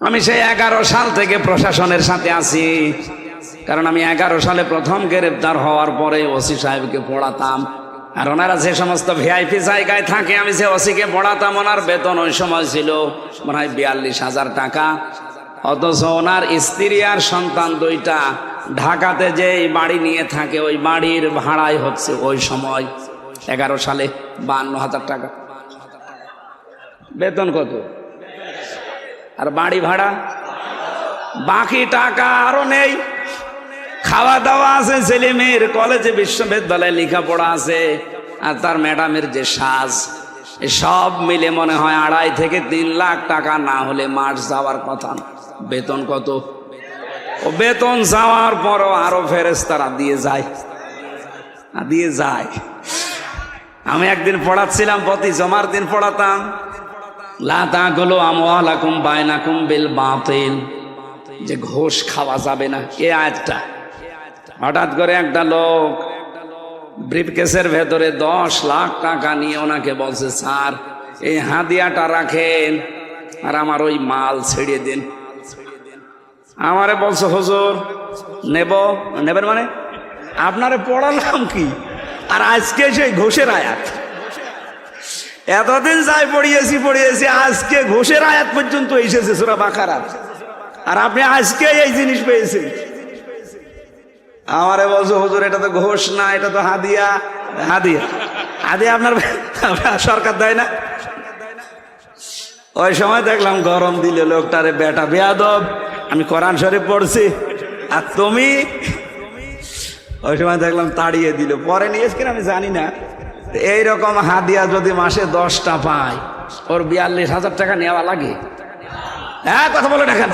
আমি সেই এগারো সাল থেকে প্রশাসনের সাথে আছি। কারণ আমি এগারো সালে প্রথম গ্রেপ্তার হওয়ার পরে ওসি সাহেবকে পড়াতাম। আর ওনারা যে সমস্ত ভিআইপি জায়গায় থাকে, আমি যে ওসিকে পড়াতাম, ওনার বেতন ওই সময় ছিল মনে হয় বিয়াল্লিশ হাজার টাকা। অথচ ওনার স্ত্রী আর সন্তান দুইটা ঢাকাতে যে বাড়ি নিয়ে থাকে, ওই বাড়ির ভাড়াই হচ্ছে ওই সময়। এগারো সালে বান্ন হাজার টাকা। বেতন কত? আর বাড়ি ভাড়া? বাকি টাকা আরও নেই। খাওয়া দাওয়া আছে, ছেলে মেয়ের কলেজে বিশ্ববিদ্যালয়ে লেখাপড়া আছে, আর তার ম্যাডামের যে সাজ সব মিলে মনে হয় আড়াই থেকে তিন লাখ টাকা না হলে মাস যাওয়ার কথা না। বেতন কত? ও বেতন যাওয়ার পরও আরও ফেরেস্তারা দিয়ে যায়। দিয়ে যায়। আমি একদিন পড়াচ্ছিলাম প্রতি জমার দিন পড়াতাম। লাতা গলো আমওয়ালাকুম বাইনাকুম বিল বাতিল। যে ঘোষ খাওয়া যাবে না। এ আয়াতটা। হঠাৎ করে একটা লোক ব্রিফকেসের ভেতরে দশ লাখ টাকা নিয়ে ওনাকে বলছে, স্যার, এই হাদিয়াটা রাখেন আর আমার ওই মাল ছেড়ে দিন। আমারে বলছে, হুজুর, নেব। নেবেন মানে? আপনারে পড়ালাম কি? আর আজকে সেই ঘোষের আয়াত। এতদিন যাই পড়িয়েছি পড়িয়েছি, আজকে ঘোষের আয়াত পর্যন্ত এসেছে সুরা বাকারা আর আপনি আজকে এই জিনিস পেয়েছেন। আমারে বলছো, হুজুর, এটা তো ঘোষ না, এটা তো হাদিয়া। হাদিয়া। হাদিয়া আপনার সরকার দেয় না? ওই সময় দেখলাম গরম দিলে লোকটারে বেটা বেয়াদব। আমি কোরআন শরীফ পড়ছি। আর তুমি? ওই সময় দেখলাম তাড়িয়ে দিল। পরে নিয়েছে আমি জানি না। এইরকম হাদিয়া যদি মাসে দশটা পায়, ওর বিয়াল্লিশ হাজার টাকা নেওয়া লাগে। হ্যাঁ কথা বলে দেখেন